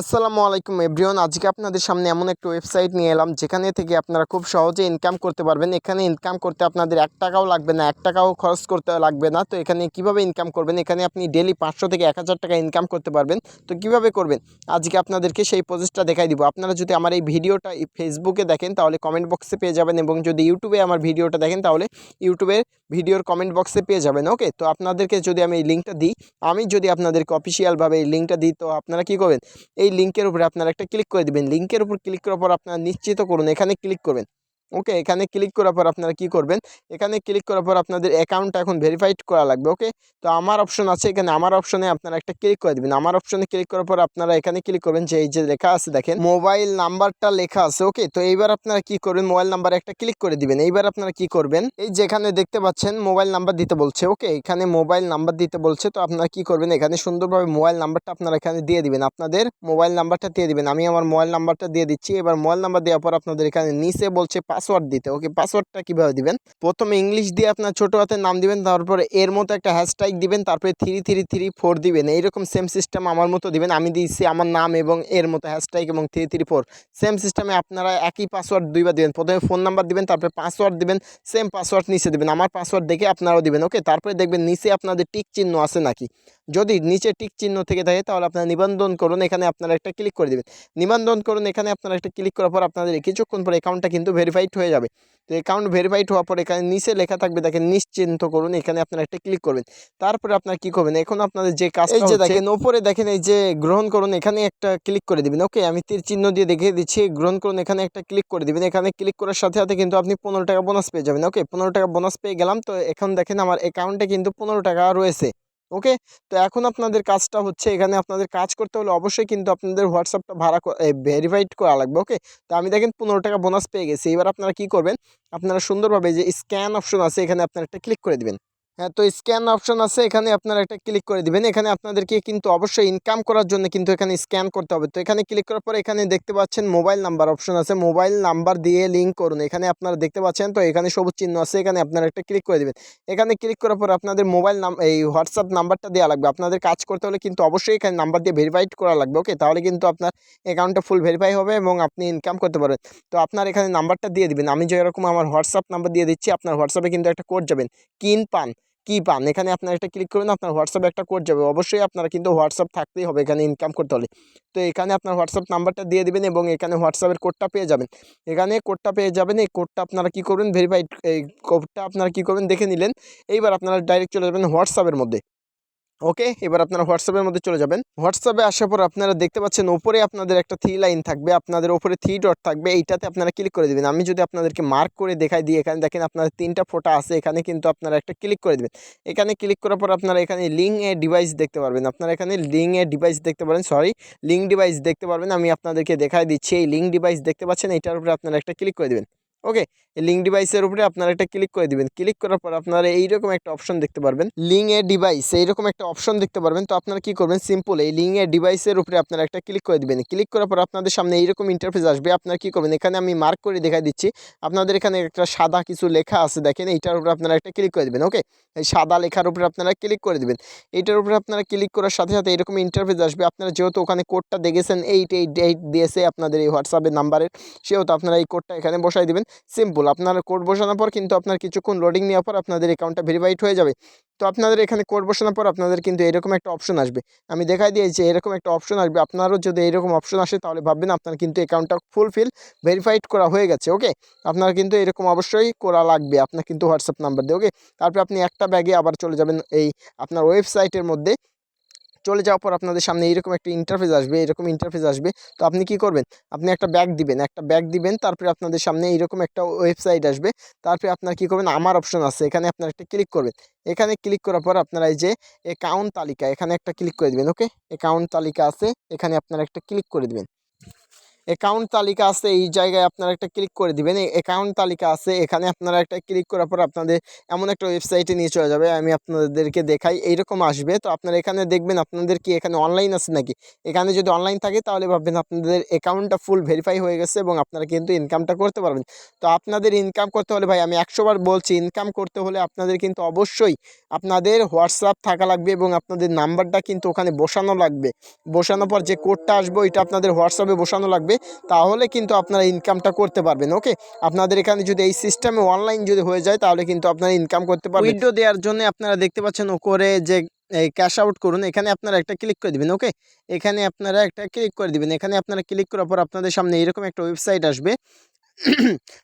আসসালামু আলাইকুম এভরিওয়ান। আজকে আপনাদের সামনে এমন একটা ওয়েবসাইট নিয়ে এলাম, যেখানে থেকে আপনারা খুব সহজে ইনকাম করতে পারবেন। এখানে ইনকাম করতে আপনাদের এক টাকাও লাগবে না, এক টাকাও খরচ করতে লাগবে না। তো এখানে কীভাবে ইনকাম করবেন? এখানে আপনি ডেলি পাঁচশো থেকে এক হাজার টাকা ইনকাম করতে পারবেন। তো কীভাবে করবেন? আজকে আপনাদেরকে সেই প্রসেসটা দেখাই দিব। আপনারা যদি আমার এই ভিডিওটা ফেসবুকে দেখেন, তাহলে কমেন্ট বক্সে পেয়ে যাবেন এবং যদি ইউটিউবে আমার ভিডিওটা দেখেন, তাহলে ইউটিউবের ভিডিওর কমেন্ট বক্সে পেয়ে যাবেন ওকে তো আপনাদেরকে যদি আমি এই লিঙ্কটা দিই, আমি যদি আপনাদেরকে অফিসিয়ালভাবে এই লিঙ্কটা দিই, তো আপনারা কী করবেন? এই লিঙ্কের উপরে আপনারা একটা ক্লিক করে দেবেন। লিঙ্কের উপর ক্লিক করার পর আপনারা নিশ্চিত করুন, এখানে ক্লিক করবেন। ওকে এখানে ক্লিক করার পর আপনারা কি করবেন? এখানে ক্লিক করার পর আপনাদের অ্যাকাউন্টটা এখন ভেরিফাইড করা লাগবে ওকে তো আমার অপশন আছে, এখানে আমার অপশনে আপনারা একটা ক্লিক করে দিবেন। আমার অপশনে ক্লিক করার পর আপনারা এখানে ক্লিক করবেন যে এই যে লেখা আছে দেখেন মোবাইল নাম্বারটা লেখা আছে ওকে তো এইবার আপনারা কি করবেন? মোবাইল নাম্বারে একটা ক্লিক করে দিবেন। এইবার আপনারা কি করবেন? এই যেখানে দেখতে পাচ্ছেন মোবাইল নাম্বার দিতে বলছে ওকে এখানে মোবাইল নাম্বার দিতে বলছে, তো আপনারা কি করবেন? এখানে সুন্দরভাবে মোবাইল নাম্বারটা আপনারা এখানে দিয়ে দিবেন। আপনাদের মোবাইল নাম্বারটা দিয়ে দিবেন। আমি আমার মোবাইল নাম্বারটা দিয়ে দিচ্ছি। এবার মোবাইল নাম্বার দেওয়ার পর আপনাদের এখানে নিচে বলছে পাসওয়ার্ড দিতে। ওকে পাসওয়ার্ডটা কীভাবে দিবেন? প্রথমে ইংলিশ দিয়ে আপনার ছোট হাতের নাম দিবেন, তারপরে এর মতো একটা হ্যাশট্যাগ দিবেন, তারপরে থ্রি থ্রি থ্রি ফোর দিবেন। এইরকম সেম সিস্টেম আমার মতো দিবেন। আমি দিয়েছি আমার নাম এবং এর মতো হ্যাশট্যাগ এবং থ্রি থ্রি ফোর সেম সিস্টেমে আপনারা একই পাসওয়ার্ড দুইবার দিবেন। প্রথমে ফোন নাম্বার দিবেন, তারপরে পাসওয়ার্ড দিবেন সেম পাসওয়ার্ড নিচে দিবেন। আমার পাসওয়ার্ড দেখে আপনারাও দিবেন ওকে তারপরে দেখবেন নিচে আপনাদের টিক চিহ্ন আছে নাকি? যদি নিচে টিক চিহ্ন থেকে থাকে, তাহলে আপনারা নিবন্ধন করুন, এখানে আপনারা একটা ক্লিক করে দেবেন। নিবন্ধন করুন, এখানে আপনারা একটা ক্লিক করার পর আপনাদের কিছুক্ষণ পর অ্যাকাউন্টটা কিন্তু ভেরিফাইড হয়ে যাবে। তো অ্যাকাউন্ট ভেরিফাইড হওয়ার পর এখানে নিচে লেখা থাকবে দেখেন নিশ্চিন্ত করুন এখানে আপনারা একটা ক্লিক করবেন। তারপরে আপনারা কি করবেন? এখন আপনাদের যে কাজ এই যে দেখেন ওপরে দেখেন এই যে গ্রহণ করুন এখানে একটা ক্লিক করে দিবেন। ওকে আমি তীর চিহ্ন দিয়ে দেখিয়ে দিচ্ছি গ্রহণ করুন এখানে একটা ক্লিক করে দিবেন। এখানে ক্লিক করার সাথে সাথে কিন্তু আপনি পনেরো টাকা বোনাস পেয়ে যাবেন। ওকে পনেরো টাকা বোনাস পেয়ে গেলাম। তো এখন দেখেন আমার অ্যাকাউন্টে কিন্তু পনেরো টাকা রয়েছে। ওকে? তো এখন আপনাদের কাজটা হচ্ছে এখানে আপনাদের কাজ করতে হলে অবশ্যই কিন্তু আপনাদের হোয়াটসঅ্যাপটা ভাড়া ভেরিফাইড করা লাগবে, ওকে? তো আমি দেখেন পনেরো টাকা বোনাস পেয়ে গেছি। এবার আপনারা কি করবেন? আপনারা সুন্দরভাবে যে স্ক্যান অপশন আছে এখানে আপনারা একটা ক্লিক করে দিবেন। হ্যাঁ তো স্ক্যান অপশন আছে, এখানে আপনারা একটা ক্লিক করে দিবেন। এখানে আপনাদেরকে কিন্তু অবশ্যই ইনকাম করার জন্য কিন্তু এখানে স্ক্যান করতে হবে। তো এখানে ক্লিক করার পর এখানে দেখতে পাচ্ছেন মোবাইল নাম্বার অপশন আছে। মোবাইল নাম্বার দিয়ে লিঙ্ক করুন। এখানে আপনারা দেখতে পাচ্ছেন, তো এখানে সবুজ চিহ্ন আছে, এখানে আপনারা একটা ক্লিক করে দেবেন। এখানে ক্লিক করার পর আপনাদের মোবাইল নাম এই হোয়াটসঅ্যাপ নাম্বারটা দেওয়া লাগবে। আপনাদের কাজ করতে হলে কিন্তু অবশ্যই এখানে নাম্বার দিয়ে ভেরিফাইড করা লাগবে ওকে তাহলে কিন্তু আপনার অ্যাকাউন্টটা ফুল ভেরিফাই হবে এবং আপনি ইনকাম করতে পারবেন। তো আপনার এখানে নাম্বারটা দিয়ে দিবেন। আমি যেরকম আমার হোয়াটসঅ্যাপ নাম্বার দিয়ে দিচ্ছি, আপনার হোয়াটসঅ্যাপে কিন্তু একটা কোড যাবেন। কিন পান কি পান? এখানে আপনার একটা ক্লিক করবেন, আপনার হোয়াটসঅ্যাপ একটা কোড যাবে। অবশ্যই আপনারা কিন্তু হোয়াটসঅ্যাপ থাকতেই হবে এখানে ইনকাম করতে হলে। তো এখানে আপনার হোয়াটসঅ্যাপ নাম্বারটা দিয়ে দেবেন এবং এখানে হোয়াটসঅ্যাপের কোডটা পেয়ে যাবেন। এখানে কোডটা পেয়ে যাবেন, এই কোডটা আপনারা কী করবেন? ভেরিফাইড এই কোডটা আপনারা কী করবেন? দেখে নিলেন। এইবার আপনারা ডাইরেক্ট চলে যাবেন হোয়াটসঅ্যাপের মধ্যে। ওকে, এবার আপনারা হোয়াটসঅ্যাপের মধ্যে চলে যাবেন। হোয়াটসঅ্যাপে আসার পর আপনারা দেখতে পাচ্ছেন ওপরে আপনাদের একটা থ্রি লাইন থাকবে, আপনাদের ওপরে থ্রি ডট থাকবে, এইটাতে আপনারা ক্লিক করে দেবেন। আমি যদি আপনাদেরকে মার্ক করে দেখাই দিই, এখানে দেখেন আপনাদের তিনটা ফোটা আছে, এখানে কিন্তু আপনারা একটা ক্লিক করে দেবেন। এখানে ক্লিক করার পর আপনারা এখানে লিঙ্ক এ ডিভাইস দেখতে পারবেন। আপনারা এখানে লিঙ্ক এ ডিভাইস দেখতে পারেন সরি লিঙ্ক ডিভাইস দেখতে পারবেন। আমি আপনাদেরকে দেখাই দিচ্ছি, এই লিঙ্ক ডিভাইস দেখতে পাচ্ছেন, এইটার উপরে আপনারা একটা ক্লিক করে দেবেন। ওকে লিঙ্ক ডিভাইসের উপরে আপনারা একটা ক্লিক করে দিবেন। ক্লিক করার পর আপনারা এইরকম একটা অপশন দেখতে পারবেন। লিঙ্ক এ ডিভাইস এইরকম একটা অপশন দেখতে পারবেন। তো আপনারা কি করবেন? সিম্পল এই লিঙ্ক এ ডিভাইসের উপরে আপনারা একটা ক্লিক করে দিবেন। ক্লিক করার পর আপনাদের সামনে এইরকম ইন্টারফেস আসবে। আপনারা কি করবেন? এখানে আমি মার্ক করে দেখাই দিচ্ছি। আপনাদের এখানে একটা সাদা কিছু লেখা আছে, দেখেন। এইটার উপরে আপনারা একটা ক্লিক করে দেবেন ওকে এই সাদা লেখার উপরে আপনারা ক্লিক করে দিবেন। এইটার উপরে আপনারা ক্লিক করার সাথে সাথে এরকম ইন্টারফেস আসবে। আপনারা যেহেতু ওখানে কোডটা দেখেছেন এইট এইট এইট দিয়েছে আপনাদের এই হোয়াটসঅ্যাপের নাম্বারের সেহেতু আপনারা এই কোডটা এখানে বসাই দিবেন। সিম্পল, আপনারা কোড বসানোর পর কিন্তু আপনার কিছুক্ষণ লোডিং নেওয়ার পর আপনাদের অ্যাকাউন্টটা ভেরিফাইড হয়ে যাবে। তো আপনাদের এখানে কোড বসানোর পর আপনাদের কিন্তু এরকম একটা অপশন আসবে। আমি দেখাই দিয়েছি, এরকম একটা অপশন আসবে। আপনারও যদি এরকম অপশন আসে, তাহলে ভাববেন আপনার কিন্তু অ্যাকাউন্টটা ফুলফিল ভেরিফাইড করা হয়ে গেছে ওকে আপনার কিন্তু এরকম অবশ্যই করা লাগবে, আপনার কিন্তু হোয়াটসঅ্যাপ নাম্বার দিয়ে ওকে তারপরে আপনি একটা ব্যাগে আবার চলে যাবেন এই আপনার ওয়েবসাইটের মধ্যে। চলে যাওয়ার পর আপনাদের সামনে এইরকম একটা ইন্টারফেস আসবে এরকম ইন্টারফেস আসবে। তো আপনি কি করবেন? আপনি একটা ব্যাগ দিবেন, একটা ব্যাগ দিবেন, তারপরে আপনাদের সামনে এইরকম একটা ওয়েবসাইট আসবে। তারপরে আপনার কি করবেন? আমার অপশন আছে, এখানে আপনার একটা ক্লিক করবেন। এখানে ক্লিক করার পর আপনারা এই যে অ্যাকাউন্ট তালিকা, এখানে একটা ক্লিক করে দিবেন ওকে অ্যাকাউন্ট তালিকা আছে, এখানে আপনারা একটা ক্লিক করে দিবেন। অ্যাকাউন্ট তালিকা আছে, এই জায়গায় আপনারা একটা ক্লিক করে দিবেন। এই অ্যাকাউন্ট তালিকা আছে, এখানে আপনারা একটা ক্লিক করার পর আপনাদের এমন একটা ওয়েবসাইটে নিয়ে চলে যাবে, আমি আপনাদেরকে দেখাই, এইরকম আসবে। তো আপনারা এখানে দেখবেন আপনাদের কি এখানে অনলাইন আছে নাকি? এখানে যদি অনলাইন থাকে, তাহলে ভাববেন আপনাদের অ্যাকাউন্টটা ফুল ভেরিফাই হয়ে গেছে এবং আপনারা কিন্তু ইনকামটা করতে পারবেন। তো আপনাদের ইনকাম করতে হলে ভাই, আমি একশোবার বলছি ইনকাম করতে হলে আপনাদের কিন্তু অবশ্যই আপনাদের হোয়াটসঅ্যাপ থাকা লাগবে এবং আপনাদের নাম্বারটা কিন্তু ওখানে বসানো লাগবে। বসানোর পর যে কোডটা আসবে, ওইটা আপনাদের হোয়াটসঅ্যাপে বসানো লাগবে। তাহলে কিন্তু আপনারা ইনকামটা করতে পারবেন ওকে আপনাদের এখানে যদি এই সিস্টেমে অনলাইন যদি হয়ে যায়, তাহলে কিন্তু আপনারা ইনকাম করতে পারবেন। উইন্ডো দেওয়ার জন্য আপনারা দেখতে পাচ্ছেন ওপরে যে, এই ক্যাশ আউট করুন, এখানে আপনারা একটা ক্লিক করে দেবেন ওকে এখানে আপনারা একটা ক্লিক করে দেবেন, এখানে আপনারা ক্লিক করার পর আপনাদের সামনে এরকম একটা ওয়েবসাইট আসবে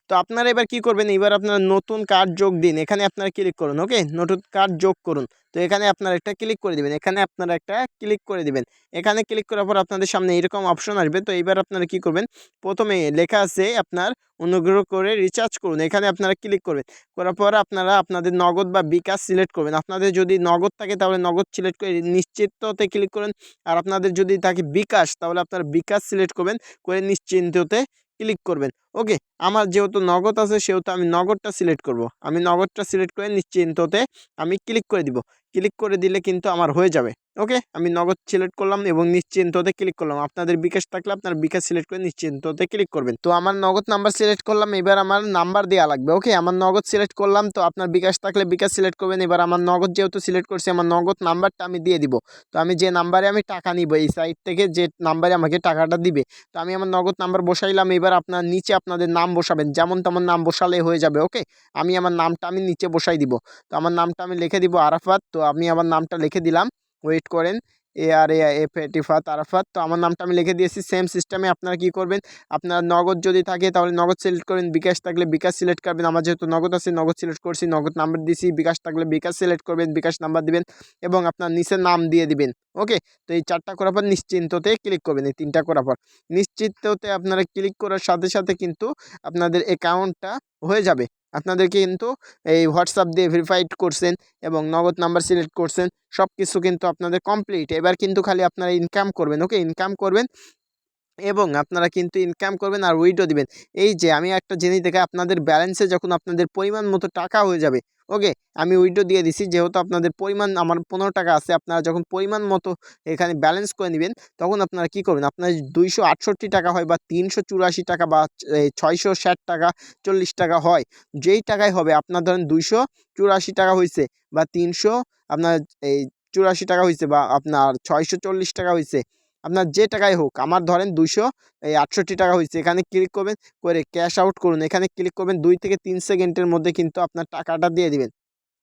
তো আপনারা এবার কি করবেন? এবার আপনারা নতুন কার্ড যোগ দিন। এখানে আপনারা ক্লিক করুন ওকে নতুন কার্ড যোগ করুন। তো এখানে আপনারা একটা ক্লিক করে দিবেন। এখানে আপনারা একটা ক্লিক করে দিবেন। এখানে ক্লিক করার পর আপনাদের সামনে এরকম অপশন আসবে। তো এবার আপনারা কি করবেন? প্রথমে লেখা আছে আপনার অনুগ্রহ করে রিচার্জ করুন। এখানে আপনারা ক্লিক করবেন। করার পর আপনারা আপনাদের নগদ বা বিকাশ সিলেক্ট করবেন। আপনাদের যদি নগদ থাকে তাহলে নগদ সিলেক্ট করে নিশ্চিততে ক্লিক করুন। আর আপনাদের যদি থাকে বিকাশ, তাহলে আপনারা বিকাশ সিলেক্ট করবেন। করে নিশ্চিন্ততে ক্লিক করবেন। ওকে আমার যেহেতু নগদ আছে, সেহেতু আমি নগদটা সিলেক্ট করব। আমি নগদটা সিলেক্ট করে নিশ্চিন্ততে আমি ক্লিক করে দিব। ক্লিক করে দিলে কিন্তু আমার হয়ে যাবে। ওকে আমি নগদ সিলেক্ট করলাম এবং নিশ্চিন্ততে ক্লিক করলাম। আপনাদের বিকাশ থাকলে আপনার বিকাশ সিলেক্ট করে নিশ্চিন্ততে ক্লিক করবেন। তো আমার নগদ নাম্বার সিলেক্ট করলাম, এবার আমার নাম্বার দেওয়া লাগবে ওকে আমার নগদ সিলেক্ট করলাম, তো আপনার বিকাশ থাকলে বিকাশ সিলেক্ট করবেন। এবার আমার নগদ যেহেতু সিলেক্ট করছি, আমার নগদ নাম্বারটা আমি দিয়ে দিব। তো আমি যে নাম্বারে আমি টাকা নিব, এই সাইট থেকে যে নাম্বারে আমাকে টাকাটা দিবে, তো আমি আমার নগদ নাম্বার বসাইলাম, এবার আপনার নিচে আপনাদের নাম বসাবেন। যেমন তেমন নাম বসালে হয়ে যাবে ওকে আমি আমার নামটা আমি নিচে বসাই দিব। তো আমার নামটা আমি লিখে দিব আরাফাত, তো আমি আমার নামটা লিখে দিলাম। ওয়েট করেন। এ আর এ, এফ এটিফাত আরাফাত তো আমার নামটা আমি লিখে দিয়েছি। সেম সিস্টেমে আপনারা কি করবেন? আপনার নগদ যদি থাকে তাহলে নগদ সিলেক্ট করবেন বিকাশ থাকলে বিকাশ সিলেক্ট করবেন। আমার যেহেতু নগদ আছে, নগদ সিলেক্ট করছি, নগদ নাম্বার দিছি। বিকাশ থাকলে বিকাশ সিলেক্ট করবেন, বিকাশ নাম্বার দিবেন এবং আপনার নিচে নাম দিয়ে দিবেন। ওকে? তো এই চারটা করার পর নিশ্চিন্ততে ক্লিক করবেন, এই তিনটা করার পর। নিশ্চিন্ততে আপনারা ক্লিক করার সাথে সাথে কিন্তু আপনাদের অ্যাকাউন্টটা হয়ে যাবে। আপনাদেরকে কিন্তু এই হোয়াটসঅ্যাপ দিয়ে ভেরিফাইড করছেন এবং নগদ নাম্বার সিলেক্ট করছেন সব কিছু কিন্তু আপনাদের কমপ্লিট এবার কিন্তু খালি আপনারা ইনকাম করবেন ওকে ইনকাম করবেন এবং আপনারা কিন্তু ইনকাম করবেন আর উইডো দিবেন। এই যে আমি একটা জিনিস দেখে আপনাদের ব্যালেন্সে যখন আপনাদের পরিমাণ মতো টাকা হয়ে যাবে ওকে আমি উইডো দিয়ে দিছি, যেহেতু আপনাদের পরিমাণ, আমার পনেরো টাকা আছে, আপনারা যখন পরিমাণ মতো এখানে ব্যালেন্স করে নেবেন, তখন আপনারা কি করবেন? আপনার দুইশো আটষট্টি টাকা হয় বা তিনশো চুরাশি টাকা বা ছয়শো ষাট টাকা, চল্লিশ টাকা হয়, যেই টাকায় হবে, আপনার ধরেন দুইশো চুরাশি টাকা হয়েছে বা তিনশো, আপনার, এই, চুরাশি টাকা হয়েছে বা আপনার ছয়শো চল্লিশ টাকা হয়েছে আপনার যে টাকায় হোক, আমার ধরেন দুইশো, এই আটষট্টি টাকা হয়েছে এখানে ক্লিক করবেন, করে ক্যাশ আউট করুন, এখানে ক্লিক করবেন, দুই থেকে তিন সেকেন্ডের মধ্যে কিন্তু আপনার টাকাটা দিয়ে দিবেন।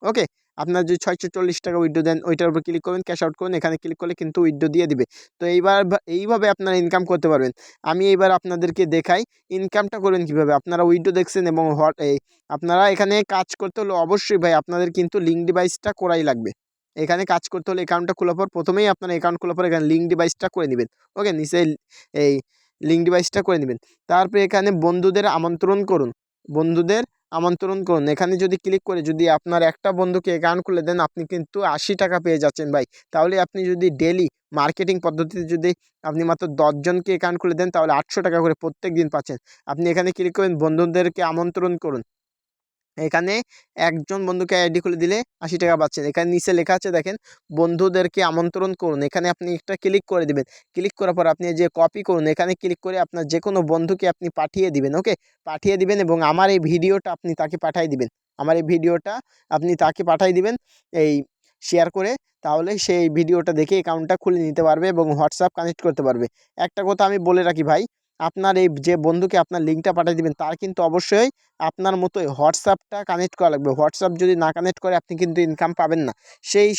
ওকে আপনার যদি ছয়শো চল্লিশ টাকা উইড্রো দেন, ওইটার উপর ক্লিক করবেন ক্যাশ আউট করুন, এখানে ক্লিক করলে কিন্তু উইড্রো দিয়ে দিবে। তো এইবার এইভাবে আপনারা ইনকাম করতে পারবেন। আমি এইবার আপনাদেরকে দেখাই ইনকামটা করবেন কীভাবে? আপনারা উইড্রো দেখছেন এবং আপনারা এখানে কাজ করতে হলে অবশ্যই ভাই, আপনাদের কিন্তু লিঙ্ক ডিভাইসটা করাই লাগবে। এখানে কাজ করতে হলে অ্যাকাউন্টটা খোলার পর প্রথমেই আপনার অ্যাকাউন্ট খোলার পর এখানে লিঙ্ক ডিভাইসটা করে নেবেন। ওকে নিচে এই লিঙ্ক ডিভাইসটা করে নেবেন। তারপরে এখানে বন্ধুদের আমন্ত্রণ করুন। বন্ধুদের আমন্ত্রণ করুন। এখানে যদি ক্লিক করে যদি আপনার একটা বন্ধুকে অ্যাকাউন্ট খুলে দেন, আপনি কিন্তু আশি টাকা পেয়ে যাচ্ছেন ভাই। তাহলে আপনি যদি ডেলি মার্কেটিং পদ্ধতিতে যদি আপনি মাত্র দশজনকে অ্যাকাউন্ট খুলে দেন, তাহলে আটশো টাকা করে প্রত্যেক দিন পাচ্ছেন। আপনি এখানে ক্লিক করবেন বন্ধুদেরকে আমন্ত্রণ করুন। এখানে একজন বন্ধুকে আইডি খুলে দিলে আশি টাকা পাচ্ছেন। এখানে নিচে লেখা আছে, দেখেন, বন্ধুদেরকে আমন্ত্রণ করুন। এখানে আপনি একটা ক্লিক করে দিবেন। ক্লিক করার পর আপনি যে কপি করুন, এখানে ক্লিক করে আপনার যে কোনো বন্ধুকে আপনি পাঠিয়ে দিবেন, ওকে? পাঠিয়ে দিবেন এবং আমার এই ভিডিওটা আপনি তাকে পাঠিয়ে দিবেন। আমার এই ভিডিওটা আপনি তাকে পাঠিয়ে দিবেন এই শেয়ার করে, তাহলে সেই ভিডিওটা দেখে অ্যাকাউন্টটা খুলে নিতে পারবে এবং হোয়াটসঅ্যাপ কানেক্ট করতে পারবে। একটা কথা আমি বলে রাখি ভাই আপনার এই যে বন্ধুকে আপনার লিঙ্কটা পাঠিয়ে দেবেন, তার কিন্তু অবশ্যই আপনার মতোই হোয়াটসঅ্যাপটা কানেক্ট করা লাগবে। হোয়াটসঅ্যাপ যদি না কানেক্ট করে, আপনি কিন্তু ইনকাম পাবেন না। সেই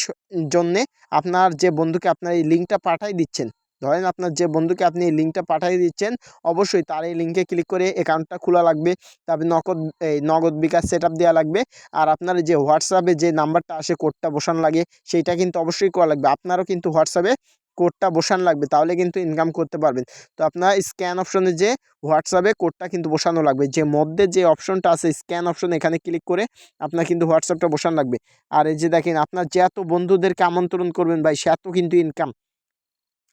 জন্যে আপনার যে বন্ধুকে আপনার এই লিঙ্কটা পাঠাই দিচ্ছেন, ধরেন আপনার যে বন্ধুকে আপনি এই লিঙ্কটা পাঠিয়ে দিচ্ছেন, অবশ্যই তার এই লিঙ্কে ক্লিক করে অ্যাকাউন্টটা খোলা লাগবে। তারপরে নগদ, এই নগদ বিকাশ সেট আপ দেওয়া লাগবে। আর আপনার যে হোয়াটসঅ্যাপে যে নাম্বারটা আসে কোডটা বসানো লাগে, সেইটা কিন্তু অবশ্যই করা লাগবে। আপনারও কিন্তু হোয়াটসঅ্যাপে কোডটা বসানো লাগবে, তাহলে কিন্তু ইনকাম করতে পারবেন। তো আপনার স্ক্যান অপশনে যে হোয়াটসঅ্যাপে কোডটা কিন্তু বসানো লাগবে। যে মধ্যে যে অপশনটা আছে স্ক্যান অপশন এখানে ক্লিক করে আপনার কিন্তু হোয়াটসঅ্যাপটা বসানো লাগবে। আর এই যে দেখেন, আপনার যে এত বন্ধুদেরকে আমন্ত্রণ করবেন ভাই, সে এত কিন্তু ইনকাম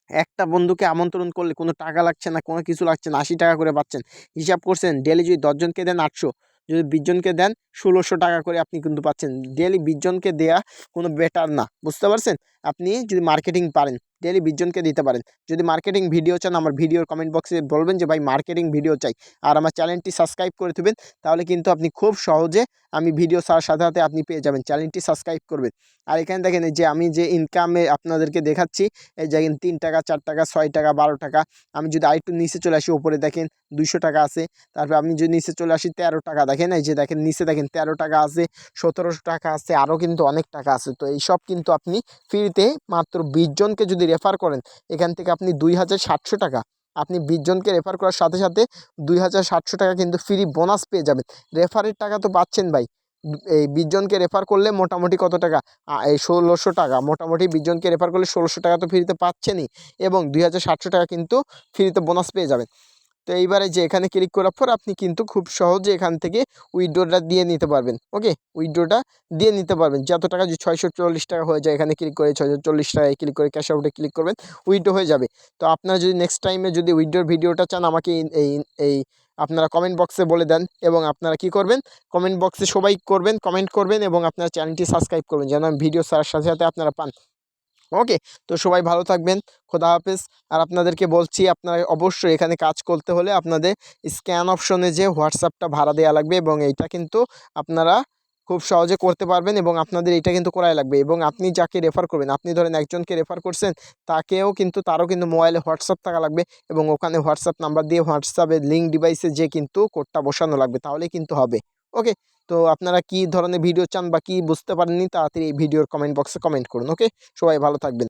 একটা বন্ধুকে আমন্ত্রণ করলে কোনো টাকা লাগছে না, কোনো কিছু লাগছে না, আশি টাকা করে পাচ্ছেন। হিসাব করছেন ডেলি যদি দশজনকে দেন আটশো, যদি বিশজনকে দেন ষোলোশো টাকা করে আপনি কিন্তু পাচ্ছেন। ডেলি বিশজনকে দেয়া কোনো বেটার না, বুঝতে পারছেন? আপনি যদি মার্কেটিং পারেন ডেলি বিশজনকে দিতে পারেন। যদি মার্কেটিং ভিডিও চান, আমার ভিডিওর কমেন্ট বক্সে বলবেন যে, ভাই মার্কেটিং ভিডিও চাই। আর আমার চ্যানেলটি সাবস্ক্রাইব করে দেবেন, তাহলে কিন্তু আপনি খুব সহজে আমি ভিডিও সার সাথে সাথে আপনি পেয়ে যাবেন। চ্যানেলটি সাবস্ক্রাইব করবেন। আর এখানে দেখেন, এই যে আমি যে ইনকামে আপনাদেরকে দেখাচ্ছি, এই দেখেন, তিন টাকা, চার টাকা, ছয় টাকা, বারো টাকা, আমি যদি আরেকটু নিচে চলে আসি উপরে দেখেন, দুইশো টাকা আছে। তারপর আমি যদি নিচে চলে আসি, তেরো টাকা, দেখেন, এই যে দেখেন, নিচে দেখেন, তেরো টাকা আছে, সতেরোশো টাকা আছে, আরও কিন্তু অনেক টাকা আছে। তো এইসব কিন্তু আপনি ফ্রিতে মাত্র বিশজনকে যদি রেফার করেন, এখান থেকে আপনি দুই হাজার সাতশো টাকা, আপনি বিশজনকে রেফার করার সাথে সাথে দুই হাজার সাতশো টাকা কিন্তু ফ্রি বোনাস পেয়ে যাবেন। রেফারের টাকা তো পাচ্ছেন ভাই, এই বিশজনকে রেফার করলে মোটামুটি কত টাকা? এই ষোলোশো টাকা, মোটামুটি বিশজনকে রেফার করলে ষোলোশো টাকা তো ফ্রিতে পাচ্ছেনই, এবং দুই হাজার সাতশো টাকা কিন্তু ফ্রিতে বোনাস পেয়ে যাবেন। তো এইবারে যে এখানে ক্লিক করার পর আপনি কিন্তু খুব সহজে এখান থেকে উইড্রোটা দিয়ে নিতে পারবেন ওকে উইড্রোটা দিয়ে নিতে পারবেন। যত টাকা যে ছয়শো চল্লিশ টাকা হয়ে যায়, এখানে ক্লিক করে ছয়শো চল্লিশ টাকায় ক্লিক করে ক্যাশ আউটে ক্লিক করবেন উইড্রো হয়ে যাবে। তো আপনারা যদি নেক্সট টাইমে যদি উইড্রোর ভিডিওটা চান, আমাকে এই- এই আপনারা কমেন্ট বক্সে বলে দেন এবং আপনারা কি করবেন? কমেন্ট বক্সে সবাই করবেন কমেন্ট করবেন এবং আপনারা চ্যানেলটি সাবস্ক্রাইব করবেন, যেন ভিডিও ছাড়ার সাথে সাথে আপনারা পান। ওকে তো সবাই ভালো থাকবেন, খোদা হাফেজ। আর আপনাদেরকে বলছি, আপনারা অবশ্যই এখানে কাজ করতে হলে আপনাদের স্ক্যান অপশনে যে হোয়াটসঅ্যাপটা ভাড়া দেওয়া লাগবে এবং এইটা কিন্তু আপনারা খুব সহজে করতে পারবেন এবং আপনাদের এটা কিন্তু করাই লাগবে। এবং আপনি যাকে রেফার করবেন, আপনি ধরেন একজনকে রেফার করছেন, তাকেও কিন্তু, তারও কিন্তু মোবাইলে হোয়াটসঅ্যাপ থাকা লাগবে এবং ওখানে হোয়াটসঅ্যাপ নাম্বার দিয়ে হোয়াটসঅ্যাপে লিঙ্ক ডিভাইসে যে কিন্তু কোডটা বসানো লাগবে তাহলে কিন্তু হবে। ওকে তো আপনারা কি ধরনের ভিডিও চান বা কি বুঝতে পারেননি, তাড়াতাড়ি এই ভিডিওর কমেন্ট বক্সে কমেন্ট করুন ওকে সবাই ভালো থাকবেন।